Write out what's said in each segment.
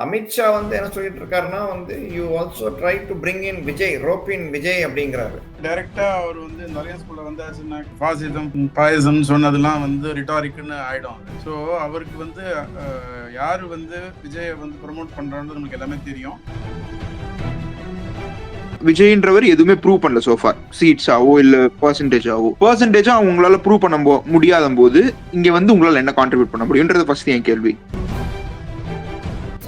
அமித்ஷா வந்து என்ன சொல்லிட்டு இருக்காருன்னா வந்து you also try to bring in Vijay rope in Vijay அப்படிங்கிறாரு. டைரக்டா அவர் வந்து இந்த அலையன்ஸ்குள்ள வந்தாச்சுன்னா பாசிசம் பாயசம் சொன்னதெல்லாம் வந்து ரிட்டாரிக்குன்னு ஆயிடும் ஸோ அவருக்கு வந்து யாரு வந்து விஜயை வந்து ப்ரமோட் பண்றான்றது நமக்கு எல்லாமே தெரியும். விஜய்ன்றவர் எதுவுமே ப்ரூவ் பண்ணல சோஃபார் சீட்ஸாவோ இல்ல பர்சன்டேஜாவோ பர்சன்டேஜா உங்களால ப்ரூவ் பண்ண போ- முடியாத போது இங்க வந்து உங்களால என்ன கான்ட்ரிபியூட் பண்ண முடியும்ன்றது ஃபர்ஸ்ட் என் கேள்வி.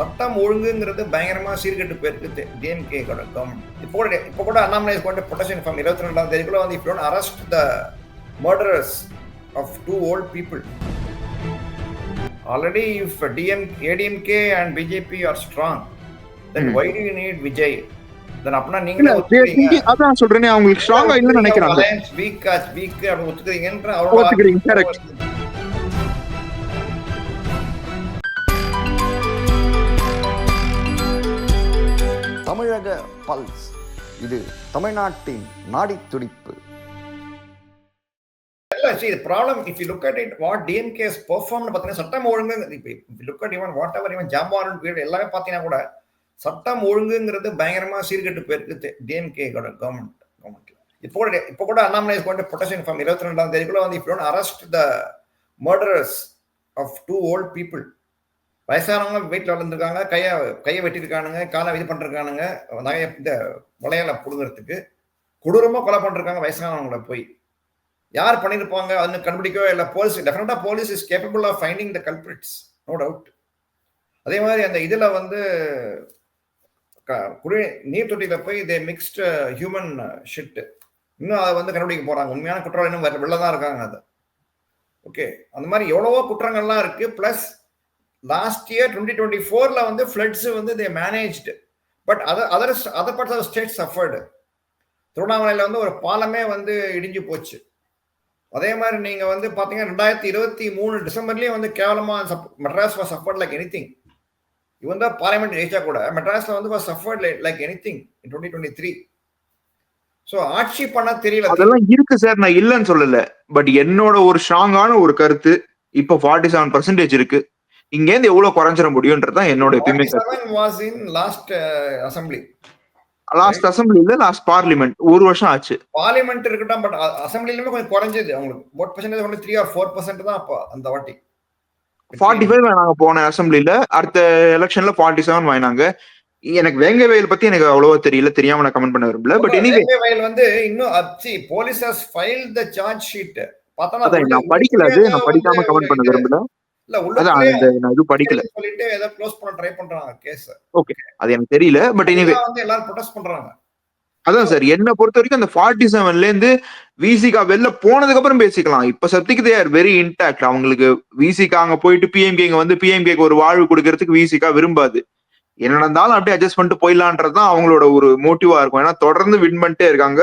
சட்டம் ஒழுங்குங்கிறது பயங்கரமா சீர்கெட்டு போயிருக்கு டிஎம்கே கூட கவர்மெண்ட் இப்போ கூட இப்போ கூட அண்ணாமலை கொண்டு பொட்டேஷன் ஃபார்ம் இருபத்தி ரெண்டாம் தேதிக்குள்ள வந்து இப்போ arrest the murderers of two old people already if DM ADMK and BJP are strong then. Why do you need Vijay then ஒத்துக்கிறீங்க. Thinking- அதான் சொல்றேனே அவங்களுக்கு ஸ்ட்ராங்கா இல்லைன்னு நினைக்கிறாங்க. வீக் வீக் அப்படி ஒத்துக்கிறீங்கன்ற ஒத்துக்கிறீங்க, தமிழக பல்ஸ். இது தமிழ்நாட்டின் நாடி துடிப்பு. இல்ல see the problem if you look at it what DMK has performed பார்த்தீங்கன்னா சட்டம் ஒழுங்கு if you look at even whatever even ஜாம்பாரன் பீரியட் எல்லாமே பார்த்தீங்கன்னா கூட சட்டம் ஒழுங்குங்கிறது பயங்கரமா சீர்கெட்டு போயிருக்கு டிஎம்கே கூட கவர்மெண்ட் கவர்மெண்ட்ல இப்போ கூட இப்போ கூட அண்ணாமலை கொண்டு பொட்டேஷன் ஃபார்ம் இருபத்தி ரெண்டாம் தேதிக்குள்ள வந்து இப்போ arrest the murderers of two old people வயசானவங்க வீட்டில் வளர்ந்துருக்காங்க கையை கையை வெட்டியிருக்கானுங்க காலை இது பண்ணிருக்கானுங்க நகைய இந்த வளையலை புடுங்கிறதுக்கு கொடூரமாக கொலை பண்ணிருக்காங்க வயசானவங்கள போய். யார் பண்ணியிருப்பாங்க அதுன்னு கண்டுபிடிக்கவே இல்லை. போலீஸ் டெஃபினட்டாக police is capable of finding the culprits no doubt அதே மாதிரி அந்த இதில் வந்து க- குடி நீர் தொட்டியில் போய் தே மிக்ஸ்டு ஹியூமன் ஷிட்டு இன்னும் அதை வந்து கண்டுபிடிக்க போகிறாங்க உண்மையான குற்றம் இன்னும் வெளில தான் இருக்காங்க அது. ஓகே அந்த மாதிரி எவ்வளவோ குற்றங்கள்லாம் இருக்குது plus last year twenty twenty ஃபோர்ல வந்து ஃப்ளட்ஸ் வந்து they managed but other other other parts of state suffered திருவண்ணாமலையில் வந்து ஒரு பாலமே வந்து இடிஞ்சு போச்சு. அதே மாதிரி நீங்கள் வந்து பார்த்தீங்கன்னா ரெண்டாயிரத்தி இருபத்தி மூணு டிசம்பர்லேயே வந்து கேவலமாக sub Madras was suffered like anything இவன் தான் பார்லிமெண்ட் ஜெயிச்சா கூட மெட்ராஸில் வந்து was suffered like anything twenty twenty three so ஆட்சி பண்ண தெரியல. அதெல்லாம் இருக்கு சார் நான் இல்லைன்னு சொல்லல. பட் என்னோட ஒரு ஸ்ட்ராங்கான ஒரு கருத்து இப்போ ஃபார்ட்டி செவன் பர்சன்டேஜ் இருக்கு. இங்க இருந்து எவ்வளவு குறைஞ்சிட முடியும்ன்றதுதான் என்னோட எப்பயுமே கருத்து. Was in last assembly last அசம்பிளில last parliament ஒரு வருஷம் ஆச்சு. பார்லிமெண்ட் இருக்கட்டும் பட் அசம்பிளிலுமே கொஞ்சம் குறைஞ்சது. அவங்களுக்கு ஓட் பர்சன்டேஜ் ஒன்று த்ரீ ஆர் ஃபோர் பர்சன்ட் தான் அப்போ அந்த வாட்டி. ஃபார்ட்டி ஃபைவ் வாங்கினாங்க போன அசம்பிளில அடுத்த எலெக்ஷன்ல ஃபார்ட்டி செவன் வாங்கினாங்க. எனக்கு வேங்க வயல் பத்தி எனக்கு அவ்வளவா தெரியல. தெரியாம நான் கமெண்ட் பண்ண விரும்பல. பட் எனிவே வயல் வந்து இன்னும் அச்சி police has file the charge sheet பார்த்தா நான் படிக்கல அது. நான் படிக்காம கமெண்ட் பண்ண விரும்பல. இல்ல உள்ள இது படிக்கல. சொல்லிட்டு ஏதோ க்ளோஸ் பண்ண ட்ரை பண்றாங்க கேஸ் அது எனக்கு தெரியல பட் எனிவே வந்து எல்லாரும் ப்ரொடெஸ்ட் பண்றாங்க. அதான் சார் என்ன பொறுத்த வரைக்கும் அந்த ஃபார்ட்டி செவன்ல இருந்து விசிகா வெளில போனதுக்கு அப்புறம் பேசிக்கலாம். இப்ப சப்திக்கு தே ஆர் வெரி இன்டாக்ட் அவங்களுக்கு விசிகா அங்க போயிட்டு பிஎம்கே இங்க வந்து பிஎம்கேக்கு ஒரு வாழ்வு கொடுக்கறதுக்கு விசிகா விரும்பாது. என்ன நடந்தாலும் அப்படியே அட்ஜஸ்ட் பண்ணிட்டு போயிடலான்றது தான் அவங்களோட ஒரு மோட்டிவா இருக்கும். ஏன்னா தொடர்ந்து வின் பண்ணிட்டே இருக்காங்க.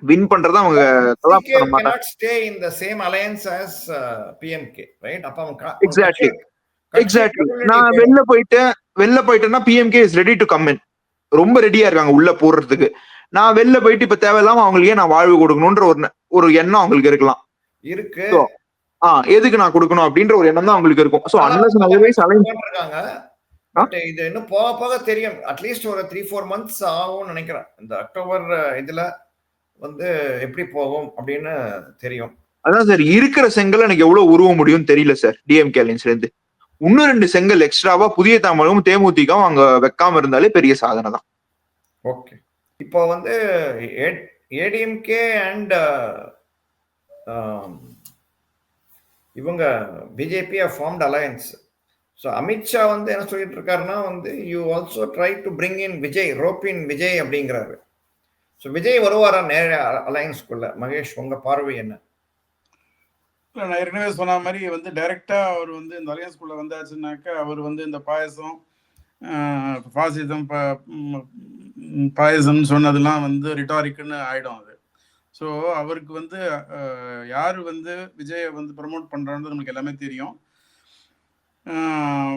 வின் பண்றத அவங்க CK பண்ண in the same alliance as uh, PMK right? அப்ப அவன் கா- Exactly. கட்சி- எக்ஸாக்ட்லி கட்சி நான் வெளில போயிட்டேன் வெளில போயிட்டேன்னா PMK is ready to come in ரொம்ப ரெடியா இருக்காங்க உள்ள போடுறதுக்கு நான் வெளில போயிட்டு இப்ப தேவையில்லாம அவங்களுக்கே நான் வாழ்வு கொடுக்கணும்ன்ற ஒரு ஒரு எண்ணம் அவங்களுக்கு இருக்கலாம். இருக்கு. So, ஆ எதுக்கு நான் கொடுக்கணும் அப்படின்ற ஒரு எண்ணம் தான் அவங்களுக்கு இருக்கும். சோ அன்லஸ் அதர்வைஸ் அலைன் இருக்காங்க இது இன்னும் போக போக தெரியும். அட்லீஸ்ட் ஒரு த்ரீ ஃபோர் மந்த்ஸ் ஆகும்னு நினைக்கிறேன். இந்த அக்டோபர் இதுல வந்து எப்படி போகும் அப்படின்னு தெரியும். அதான் சார் இருக்கிற செங்கல் எனக்கு எவ்வளவு உருவ முடியும்னு தெரியல சார் டிஎம்கே அலைன்ஸ்ல இருந்து. இன்னும் ரெண்டு செங்கல் எக்ஸ்ட்ராவா புதிய தமிழும் தேமுதிகவும் அங்க வைக்காம இருந்தாலே பெரிய சாதனை தான். ஓகே. இப்போ வந்து ஏடிஎம்கே அண்ட் இவங்க BJP formed alliance so Amit Shah வந்து என்ன சொல்லிட்டு இருக்காருன்னா வந்து you also try to bring in Vijay rope in Vijay அப்படிங்கிறாரு. ஸோ விஜய் வருவாரா நேர அலையன்ஸ்குள்ள மகேஷ் உங்க பார்வை என்ன? நான் ஏற்கனவே சொன்ன மாதிரி வந்து டைரக்டா அவர் வந்து இந்த அலையன்ஸ்குள்ள வந்தாச்சுன்னாக்கா அவர் வந்து இந்த பாயசம் பாசிசம் பாயசம்னு சொன்னதெல்லாம் வந்து ரிட்டாரிக்குன்னு ஆயிடும் அது. ஸோ அவருக்கு வந்து யார் வந்து விஜயை வந்து ப்ரமோட் பண்ணுறான்னு நமக்கு எல்லாமே தெரியும்.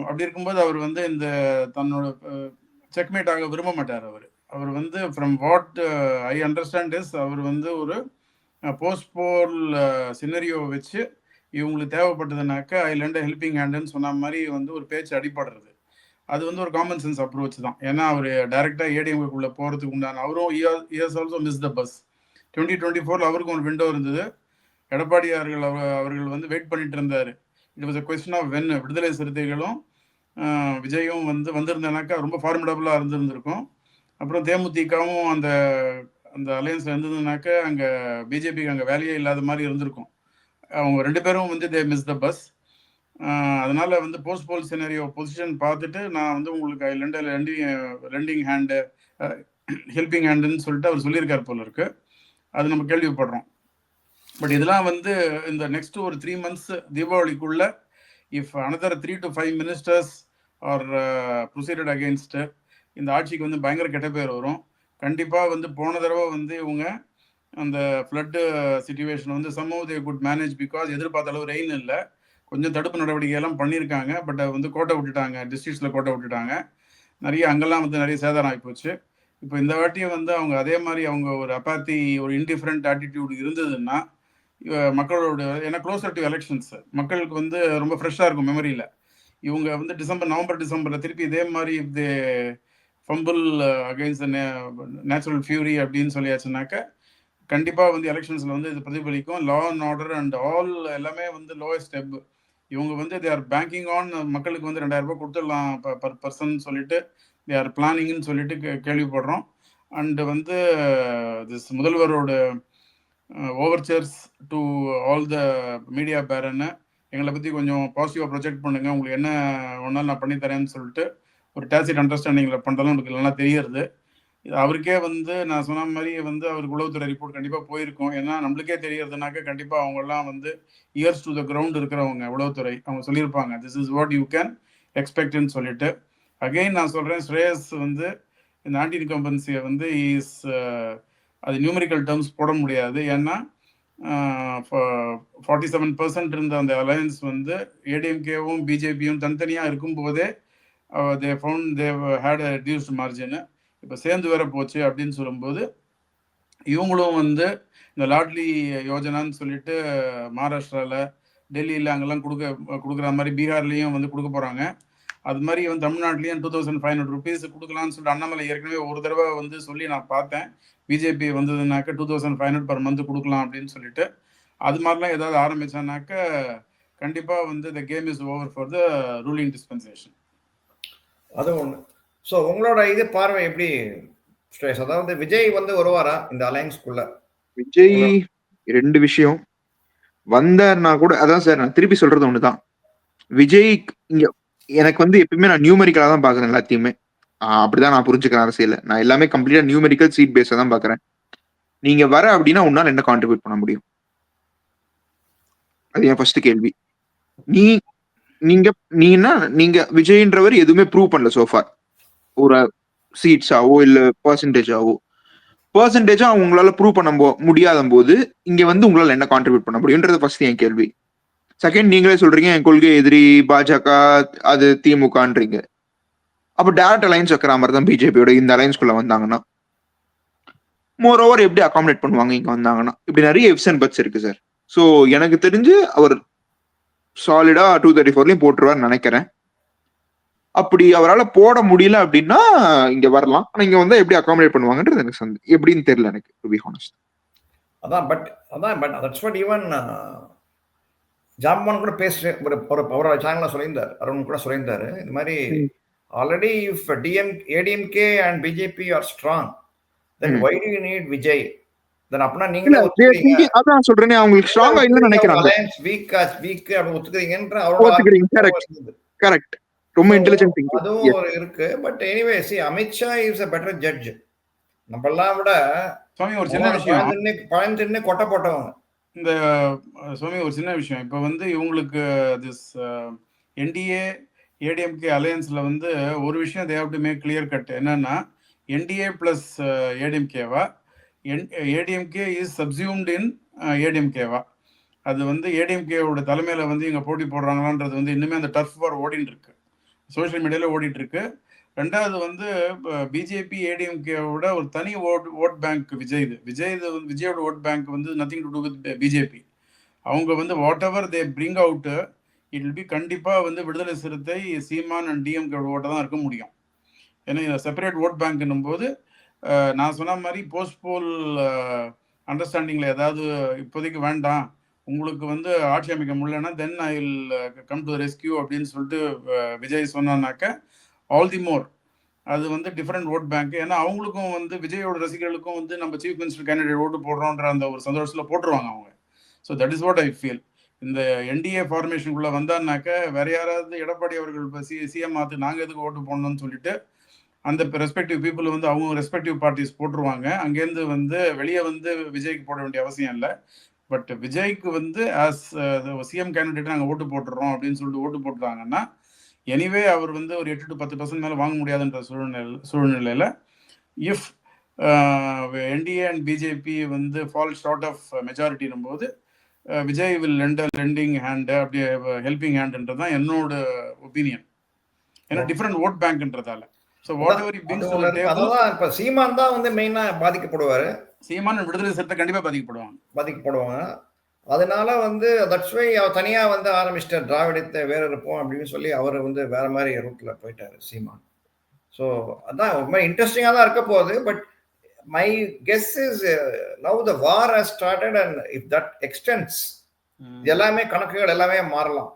அப்படி இருக்கும்போது அவர் வந்து இந்த தன்னோட செக்மேட் ஆக விரும்ப மாட்டார் அவர். அவர் வந்து from what I understand is அவர் வந்து ஒரு uh, போஸ்ட்போல் சினரியோ uh, வச்சு இவங்களுக்கு தேவைப்பட்டதுனாக்கா ஐ லெண்ட் ஹெல்பிங் ஹேண்டுன்னு சொன்ன மாதிரி வந்து ஒரு பேச்சு அடிபடுறது. அது வந்து ஒரு காமன் சென்ஸ் அப்ரோச் தான். ஏன்னா அவர் டைரெக்டாக ஏடிஎம்குள்ளே போகிறதுக்கு உண்டான அவரும் years also miss the bus twenty twenty ஃபோரில் அவருக்கும் ஒரு விண்டோ இருந்தது. எடப்பாடியார்கள் அவ- அவர்கள் வந்து வெயிட் பண்ணிட்டு இருந்தார். It was a question of when விடுதலை சிறுத்தைகளும் uh, விஜயும் வந்து வந்திருந்தேனாக்கா ரொம்ப ஃபார்மிடபுளாக இருந்திருந்திருக்கும். அப்புறம் தேமுதிகவும் அந்த அந்த அலையன்ஸ்ல இருந்ததுனாக்க அங்கே பிஜேபிக்கு அங்கே வேலையே இல்லாத மாதிரி இருந்திருக்கும். அவங்க ரெண்டு பேரும் வந்து தே மிஸ் த பஸ் அதனால வந்து போஸ்ட் போல் சினரியோ பொசிஷன் பார்த்துட்டு நான் வந்து உங்களுக்கு I lending lending hand helping ஹேண்டுன்னு சொல்லிட்டு அவர் சொல்லியிருக்கார் போல இருக்கு. அது நம்ம கேள்விப்படுறோம். பட் இதெல்லாம் வந்து இந்த நெக்ஸ்ட் ஒரு three months தீபாவளிக்குள்ள if another three to five ministers are proceeded against இந்த ஆட்சிக்கு வந்து பயங்கர கெட்ட பேர் வரும். கண்டிப்பாக வந்து போன தடவை வந்து இவங்க அந்த ஃப்ளட்டு சுச்சுவேஷன் வந்து somehow they good manage because எதிர்பார்த்த அளவு ரெயின் இல்லை. கொஞ்சம் தடுப்பு நடவடிக்கையெல்லாம் பண்ணியிருக்காங்க. பட் வந்து கோட்டை விட்டுட்டாங்க. டிஸ்ட்ரிக்ஸில் கோட்டை விட்டுட்டாங்க. நிறைய அங்கெல்லாம் வந்து நிறைய சேதாரம் ஆகிப்போச்சு. இப்போ இந்த வாட்டியும் வந்து அவங்க அதே மாதிரி அவங்க ஒரு அப்பாத்தி ஒரு இன்டிஃபரண்ட் ஆட்டிடியூட் இருந்ததுன்னா மக்களோட ஏன்னா க்ளோசர் டு எலெக்ஷன்ஸ் மக்களுக்கு வந்து ரொம்ப ஃப்ரெஷ்ஷாக இருக்கும் மெமரியில் இவங்க வந்து டிசம்பர் நவம்பர் டிசம்பரில் திருப்பி இதே மாதிரி they fumble against natural fury அப்படின்னு சொல்லியாச்சுனாக்க கண்டிப்பாக வந்து எலெக்ஷன்ஸில் வந்து இது பிரதிபலிக்கும். Law and order and all எல்லாமே வந்து லோயஸ்ட் ஸ்டெப் இவங்க வந்து தே ஆர் பேங்கிங் ஆன் மக்களுக்கு வந்து ரெண்டாயிரம் ரூபாய் கொடுத்துடலாம் பர் பர்சன் சொல்லிட்டு தே ஆர் பிளானிங்னு சொல்லிட்டு கே- கேள்விப்படுறோம். அண்டு வந்து this முதல்வரோட overtures to all the media பேரன்னு எங்களை பற்றி கொஞ்சம் பாசிட்டிவாக ப்ரொஜெக்ட் பண்ணுங்கள் உங்களுக்கு என்ன ஒன்றால் நான் பண்ணித்தரேன்னு சொல்லிட்டு ஒரு டேசிட் அண்டர்ஸ்டாண்டிங்கில் பண்ணுறதும் எனக்கு நல்லா தெரியறது இது அவருக்கே வந்து நான் சொன்ன மாதிரி வந்து அவருக்கு உளவுத்துறை ரிப்போர்ட் கண்டிப்பாக போயிருக்கும். ஏன்னா நம்மளுக்கே தெரியறதுனாக்க கண்டிப்பாக அவங்கெல்லாம் வந்து இயர்ஸ் டு த கிரவுண்ட் இருக்கிறவங்க உளவுத்துறை. அவங்க சொல்லியிருப்பாங்க this is what you can எக்ஸ்பெக்ட்னு சொல்லிட்டு. அகைன் நான் சொல்கிறேன் ஸ்ரேயஸ் வந்து இந்த ஆன்டி இன்கம்பன்சியை வந்து இஸ் அது நியூமரிக்கல் டேர்ம்ஸ் போட முடியாது. ஏன்னா ஃபார்ட்டி செவன் பர்சன்ட் இருந்த அந்த அலையன்ஸ் வந்து ஏடிஎம்கேவும் பிஜேபியும் தனித்தனியாக இருக்கும்போதே they found they had reduced margin இப்போ சேர்ந்து வேற போச்சு அப்படின்னு சொல்லும்போது இவங்களும் வந்து இந்த லாட்லி யோஜனான்னு சொல்லிட்டு மகாராஷ்டிராவில் டெல்லியில் அங்கெல்லாம் கொடுக்க கொடுக்குற மாதிரி பீகார்லேயும் வந்து கொடுக்க போகிறாங்க அது மாதிரி வந்து தமிழ்நாட்டிலையும் two thousand five hundred rupees கொடுக்கலாம்னு சொல்லிட்டு அண்ணாமலை ஏற்கனவே ஒரு தடவை வந்து சொல்லி நான் பார்த்தேன். BJP வந்ததுனாக்க two thousand five hundred per month கொடுக்கலாம் அப்படின்னு சொல்லிட்டு. அது மாதிரிலாம் ஏதாவது ஆரம்பித்தானாக்க கண்டிப்பாக வந்து the game is over for the ruling dispensation அது ஒன்று ஸோ உங்களோட இது பார்வை எப்படி ஸ்ரேஷ் அதாவது விஜய் வந்து வருவாரா இந்த அலையன்ஸ்குள்ள விஜய் ரெண்டு விஷயம். வந்தார்னா கூட அதான் சார் நான் திருப்பி சொல்றது ஒண்ணுதான். விஜய் இங்க எனக்கு வந்து எப்பயுமே நான் நியூமெரிக்கலா தான் பாக்குறேன் எல்லாத்தையுமே. அப்படிதான் நான் புரிஞ்சுக்கிறேன் அரசியல. நான் எல்லாமே கம்ப்ளீட்டா நியூமெரிக்கல் சீட் பேஸா தான் பாக்குறேன் நீங்க வர அப்படின்னா உன்னால என்ன கான்ட்ரிபியூட் பண்ண முடியும்? அது என் ஃபர்ஸ்ட் கேள்வி. நீ நீங்க நீங்கன்னா நீங்க விஜய்ன்றவர் எதுவுமே ப்ரூவ் பண்ணல சோஃபார் ஒரு சீட்ஸாவோ இல்ல பர்சன்டேஜாவோ பர்சன்டேஜா அவங்களால ப்ரூவ் பண்ண போ- முடியாத போது இங்க வந்து உங்களால என்ன கான்ட்ரிபியூட் பண்ண முடியும்ன்றது ஃபர்ஸ்ட் என் கேள்வி. செகண்ட் நீங்களே சொல்றீங்க என் கொள்கை எதிரி பாஜக அது திமுகன்றீங்க. அப்ப டேரக்ட் அலைன்ஸ் வைக்கிற மாதிரி தான் பிஜேபியோட இந்த அலைன்ஸ்குள்ள வந்தாங்கன்னா. மோர் ஓவர் எப்படி அகாமடேட் பண்ணுவாங்க இங்க வந்தாங்கன்னா. இப்படி நிறைய எஃப்ஸ் அண்ட் பட்ஸ் இருக்கு சார் ஸோ எனக்கு தெரிஞ்சு அவர் சாலிடா டூ தேர்ட்டி ஃபோர்லயும் போட்டுருவார்னு நினைக்கிறேன். அப்படி அவரால் போட முடியல அப்படின்னா இங்க வரலாம். ஆனா இங்க வந்து எப்படி அகாமடேட் பண்ணுவாங்கன்றது எனக்கு சந்தே எப்படின்னு தெரியல எனக்கு டு பி ஹானஸ்ட் அதான் பட் அதான் பட் தட்ஸ் வாட் ஈவன் ஜாம்பான் கூட பேச ஒரு ஒரு அவரோட சேனல்ல சொல்லியிருந்தார் அருண் கூட சொல்லியிருந்தாரு. இந்த மாதிரி. Already if DM ADMK and BJP are strong then. Why do you need Vijay then அப்படின்னா thinking- அதான் சொல்றேனே அவங்களுக்கு ஸ்ட்ராங்கா இல்லைன்னு நினைக்கிறாங்க. அலையன்ஸ் வீக் வீக் அப்படி ஒத்துக்கிறீங்கன்ற correct. இருந்தது. கரெக்ட் ரொம்ப இன்டெலிஜென்ட் அதுவும் ஒரு இருக்கு. But anyway see Amit Shah is a better judge நம்மெல்லாம் விட சுவாமி ஒரு சின்ன விஷயம். பழந்தின்னு பழந்தின்னு கொட்டை போட்டவங்க. இந்த சுவாமி ஒரு சின்ன விஷயம். இப்போ வந்து இவங்களுக்கு திஸ் என்டிஏ ஏடிஎம்கே அலையன்ஸ்ல வந்து ஒரு விஷயம் they have to make clear cut என்னன்னா என்டிஏ பிளஸ் ஏடிஎம்கேவா ஏடிஎம்கே இஸ் சப்சியூம்ட் இன் ஏடிஎம்கேவா. அது வந்து ஏடிஎம்கேவோட தலைமையில் வந்து இங்கே போட்டி போடுறாங்களான்றது வந்து இன்னுமே அந்த டர்ஃப் வார் ஓடிட்டு இருக்கு சோஷியல் மீடியாவில் ஓடிட்டு இருக்கு ரெண்டாவது வந்து பிஜேபி ஏடிஎம்கேவோட ஒரு தனி ஓட் ஓட் பேங்க் விஜய் இது விஜய் இது வந்து விஜயோட ஓட் பேங்க் வந்து nothing to do with BJP. அவங்க வந்து whatever they bring out it will be கண்டிப்பாக வந்து விடுதலை சிறுத்தை சீமான் அண்ட் டிஎம்கேவோட ஓட்டை தான் இருக்க முடியும். ஏன்னா இதை செப்பரேட் ஓட் பேங்க்னும் போது நான் சொன்ன மாதிரி போஸ்ட் போல் அண்டர்ஸ்டாண்டிங்கில் ஏதாவது இப்போதைக்கு வேண்டாம். உங்களுக்கு வந்து ஆட்சி அமைக்க முடியலன்னா then I will come to rescue அப்படின்னு சொல்லிட்டு விஜய் சொன்னான்னாக்க ஆல் தி மோர் அது வந்து டிஃப்ரெண்ட் ஓட் பேங்க் ஏன்னா அவங்களுக்கும் வந்து விஜயோட ரசிகர்களுக்கும் வந்து நம்ம சீஃப் மினிஸ்டர் கேண்டிடேட் ஓட்டு போடுறோன்ற அந்த ஒரு சந்தோஷத்தில் போட்டுருவாங்க அவங்க. So that is what I feel இந்த என்டிஏ ஃபார்மேஷனுக்குள்ளே வந்தான்னாக்க வேற யாராவது எடப்பாடி அவர்கள் இப்போ சி சிஎம் ஆத்து நாங்கள் எதுக்கு ஓட்டு போடணும்னு சொல்லிட்டு அந்த ரெஸ்பெக்டிவ் பீப்புள் வந்து அவங்க ரெஸ்பெக்டிவ் பார்ட்டிஸ் போட்டுருவாங்க. அங்கேருந்து வந்து வெளியே வந்து விஜய்க்கு போட வேண்டிய அவசியம் இல்லை. பட் விஜய்க்கு வந்து ஆஸ் சிஎம் கேண்டிடேட் நாங்கள் ஓட்டு போட்டுடுறோம் அப்படின்னு சொல்லிட்டு ஓட்டு போட்டுறாங்கன்னா எனிவே அவர் வந்து ஒரு எட்டு டு பத்து பர்சன்ட் மேலே வாங்க முடியாதுன்ற சூழ்நிலை சூழ்நிலையில் இஃப் என்டிஏ அண்ட் பிஜேபி வந்து ஃபால் ஷார்ட் ஆஃப் மெஜாரிட்டினும் போது Vijay will lend lending hand அப்படியே ஹெல்பிங் ஹேண்டுன்றது தான் என்னோட ஒப்பீனியன் ஏன்னா டிஃப்ரெண்ட் ஓட் பேங்க்ன்றதால இப்ப சீமான் தான் வந்து மெயினா பாதிக்கப்படுவாரு. சீமான விடுதலை சிறுத்தை கண்டிப்பாக பாதிக்கப்படுவாங்க. பாதிக்கப்படுவாங்க. அதனால வந்து தட்ஸ் வை அவர் தனியா வந்து ஆரம்பிச்சிட்டார் திராவிடத்தை வேற இருப்போம் அப்படின்னு சொல்லி அவர் வந்து வேற மாதிரி ரூட்ல போயிட்டாரு சீமான். ஸோ அதான் ரொம்ப இன்ட்ரெஸ்டிங்காக தான் இருக்க போகுது but my guess is now the war has started and if that extends எல்லாமே கணக்குகள் எல்லாமே மாறலாம்.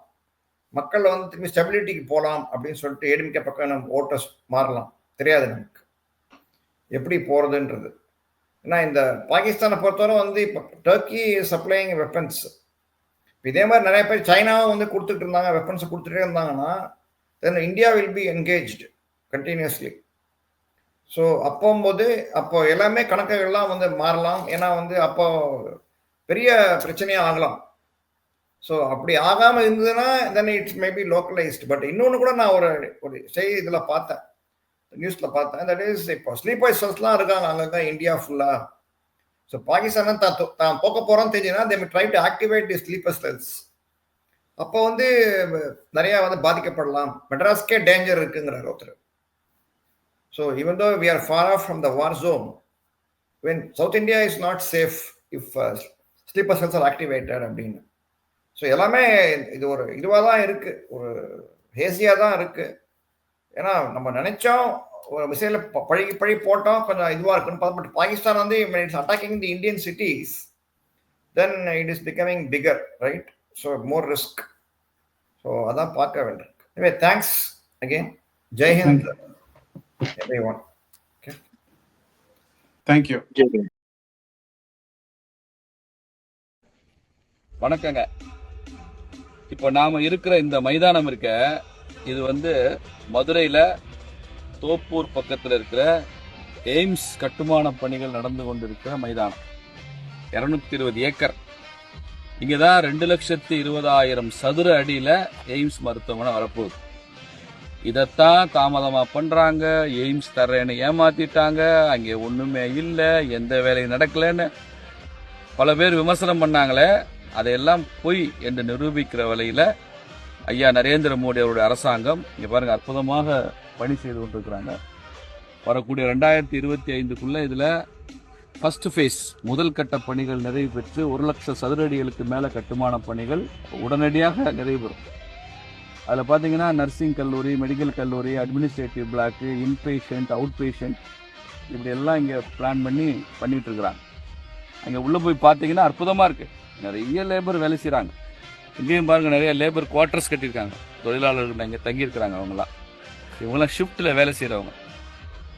மக்கள் வந்து திரும்பி ஸ்டெபிலிட்டிக்கு போகலாம் அப்படின்னு சொல்லிட்டு ஏடிமிக்க பக்கம் நம்ம ஓட்டர்ஸ் மாறலாம். தெரியாது நமக்கு. எப்படி போகிறதுன்றது ஏன்னா இந்த பாகிஸ்தானை பொறுத்தவரை வந்து இப்போ டர்க்கி சப்ளைங் வெப்பன்ஸ் இதே மாதிரி நிறைய பேர் சைனாவும் வந்து கொடுத்துட்டு இருந்தாங்க வெப்பன்ஸ் கொடுத்துட்டே இருந்தாங்கன்னா then India will be engaged continuously so அப்போம்போது அப்போ எல்லாமே கணக்குகள்லாம் வந்து மாறலாம். ஏன்னா வந்து அப்போ பெரிய பிரச்சனையாக ஆகலாம். ஸோ அப்படி ஆகாமல் இருந்ததுன்னா then it's maybe localised but இன்னொன்று கூட நான் ஒரு ஒரு செய்தி இதில் பார்த்தேன். நியூஸில் பார்த்தேன். தட் இஸ் இப்போ ஸ்லீப்பர் செல்ஸ்லாம் இருக்காங்க. தான் இந்தியா ஃபுல்லாக ஸோ பாகிஸ்தான் தான் தான் போக்க போகிறோம்னு தெரிஞ்சுன்னா they try to activate the sleeper cells அப்போ வந்து நிறையா வந்து பாதிக்கப்படலாம். மெட்ராஸ்க்கே டேஞ்சர் இருக்குங்கிறார் ஒருத்தர். So even though we are far off from the war zone when South India is not safe if sleeper cells are activated அப்படின்னு. ஸோ எல்லாமே இது ஒரு இதுவாக தான் இருக்கு. ஒரு ஹேசியாக தான் இருக்கு. ஏன்னா நம்ம நினைச்சோம் ஒரு மிசைல பழகி பழி போட்டோம் கொஞ்சம் இதுவாக இருக்குன்னு பார்த்தா பட் பாகிஸ்தான் வந்து it's attacking the Indian cities then it is becoming bigger right so more risk so அதான் பார்க்க வேண்டியிருக்கு. எனவே thanks again Jai Hind everyone thank you வணக்கங்க. இப்போ நாம இருக்கிற இந்த மைதானம் இருக்க இது வந்து மதுரையில தோப்பூர் பக்கத்துல இருக்கிற எய்ம்ஸ் கட்டுமான பணிகள் நடந்து கொண்டிருக்கிற மைதானம். இருநூத்தி இருபது ஏக்கர். இங்கதான் ரெண்டு லட்சத்தி இருபதாயிரம் சதுர அடியில எய்ம்ஸ் மருத்துவமனை வரப்போகுது. இதைத்தான் தாமதமா பண்றாங்க. எய்ம்ஸ் தர்றேன்னு ஏமாத்திட்டாங்க. அங்கே ஒண்ணுமே இல்லை. எந்த வேலையும் நடக்கலைன்னு பல பேர் விமர்சனம் பண்ணாங்களே. அதையெல்லாம் பொய் என்று நிரூபிக்கிற வழியில ஐயா நரேந்திர மோடி அவருடைய அரசாங்கம் இங்கே பாருங்க அற்புதமாக பணி செய்து கொண்டிருக்கிறாங்க. வரக்கூடிய ரெண்டாயிரத்தி இருபத்தி ஐந்துக்குள்ள இதில் ஃபர்ஸ்ட் ஃபேஸ் முதல் கட்ட பணிகள் நிறைவு பெற்று ஒரு லட்சம் சதுர அடிகளுக்கு மேலே கட்டுமான பணிகள் உடனடியாக நிறைவு பெறும். அதில் பார்த்தீங்கன்னா நர்சிங் கல்லூரி மெடிக்கல் கல்லூரி administrative block inpatient out patient இப்படி எல்லாம் இங்கே பிளான் பண்ணி பண்ணிகிட்டு இருக்கிறாங்க. அங்கே உள்ளே போய் பார்த்தீங்கன்னா அற்புதமாக இருக்குது நிறைய லேபர் வேலை செய்கிறாங்க இங்கேயும் பாருங்க நிறைய லேபர் குவார்ட்டர்ஸ் கட்டியிருக்காங்க. தொழிலாளர்கள் இங்கே தங்கியிருக்கிறாங்க அவங்களாம் இவங்களாம் ஷிஃப்ட்டில் வேலை செய்கிறவங்க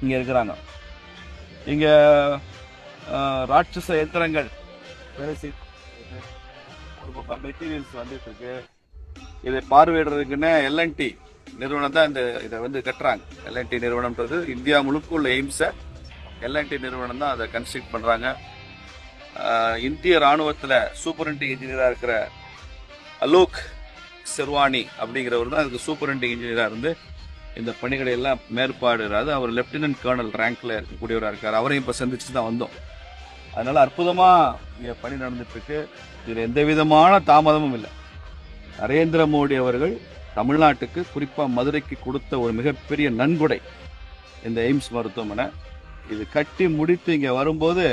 இங்கே இருக்கிறாங்க. இங்கே ராட்சச எந்திரங்கள் வேலை செய் மெட்டீரியல்ஸ் வந்துட்டு இருக்கு இதை பார்வையிடுறதுக்குன்னு எல்என்டி நிறுவனம் தான் இந்த இதை வந்து கட்டுறாங்க. எல்என்டி நிறுவனம்ன்றது இந்தியா முழுக்க உள்ள எய்ம்ஸை எல்என்டி நிறுவனம் தான் அதை கன்ஸ்ட்ரக்ட் பண்ணுறாங்க இந்திய ராணுவத்தில் சூப்பரண்டிங் இன்ஜினியராக இருக்கிற அலோக் செர்வானி அப்படிங்கிறவர் தான் அதுக்கு சூப்பரண்டிங் இன்ஜினியராக இருந்து இந்த பணிகளை எல்லாம் மேற்பாடுறாரு. அவர் லெப்டினன்ட் கர்னல் ரேங்க்ல இருக்கக்கூடியவராக இருக்கார். அவரையும் இப்போ சந்திச்சு தான் வந்தோம். அதனால அற்புதமாக இங்கே பணி நடந்துட்டு இருக்கு இதில் எந்த விதமான தாமதமும் இல்லை. நரேந்திர மோடி அவர்கள் தமிழ்நாட்டுக்கு குறிப்பாக மதுரைக்கு கொடுத்த ஒரு மிகப்பெரிய நன்கொடை இந்த எய்ம்ஸ் மருத்துவமனை. இது கட்டி முடித்து இங்கே வரும்போது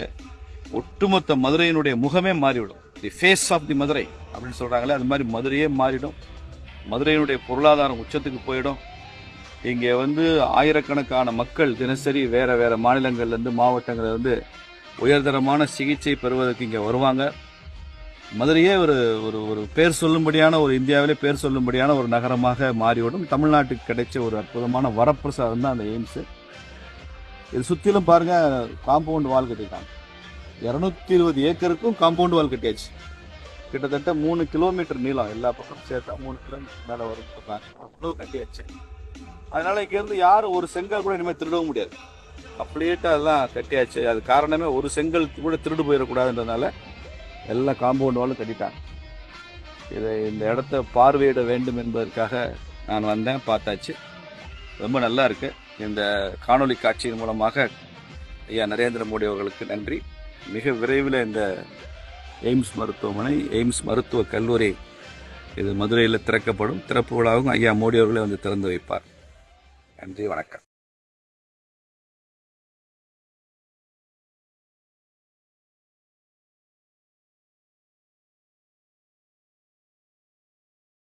ஒட்டுமொத்த மதுரையினுடைய முகமே மாறிவிடும். The face of the Madurai அப்படின்னு சொல்கிறாங்களே அது மாதிரி மதுரையே மாறிடும். மதுரையினுடைய பொருளாதாரம் உச்சத்துக்கு போயிடும். இங்கே வந்து ஆயிரக்கணக்கான மக்கள் தினசரி வேறு வேறு மாநிலங்கள்லேருந்து மாவட்டங்கள்லேருந்து உயர்தரமான சிகிச்சை பெறுவதற்கு இங்கே வருவாங்க. மதுரையே ஒரு ஒரு ஒரு பேர் சொல்லும்படியான ஒரு இந்தியாவிலே பேர் சொல்லும்படியான ஒரு நகரமாக மாறிவிடும். தமிழ்நாட்டுக்கு கிடைச்ச ஒரு அற்புதமான வரப்பிரசாதம் தான் அந்த எய்ம்ஸு. இது சுற்றிலும் பாருங்க காம்பவுண்ட் வால் கட்டிட்டாங்க இரநூத்தி இருபது ஏக்கருக்கும் காம்பவுண்ட் வால் கட்டியாச்சு. கிட்டத்தட்ட மூணு கிலோமீட்டர் நீளம் எல்லா பக்கம் சேர்த்தா மூணு கிலோமீட்டர் மேலே வரும். அவ்வளோ கட்டியாச்சு. அதனால இங்கேருந்து யாரும் ஒரு செங்கல் கூட இனிமேல் திருடவும் முடியாது. கம்ப்ளீட்டாக அதெல்லாம் கட்டியாச்சு. அது காரணமே ஒரு செங்கல் கூட திருடு போயிடக்கூடாதுன்றதுனால எல்லா காம்பவுண்ட் வாலும் கட்டிட்டாங்க. இதை இந்த இடத்த பார்வையிட வேண்டும் என்பதற்காக நான் வந்தேன் பார்த்தாச்சு. ரொம்ப நல்லா இருக்குது இந்த காணொளி காட்சியின் மூலமாக ஐயா நரேந்திர மோடி அவர்களுக்கு நன்றி. மிக விரைவில் இந்த எய்ம்ஸ் மருத்துவமனை எய்ம்ஸ் மருத்துவ கல்லூரி இது மதுரையில் திறக்கப்படும். திறப்பு விழாவும் ஐயா மோடி அவர்களே வந்து திறந்து வைப்பார். நன்றி வணக்கம்.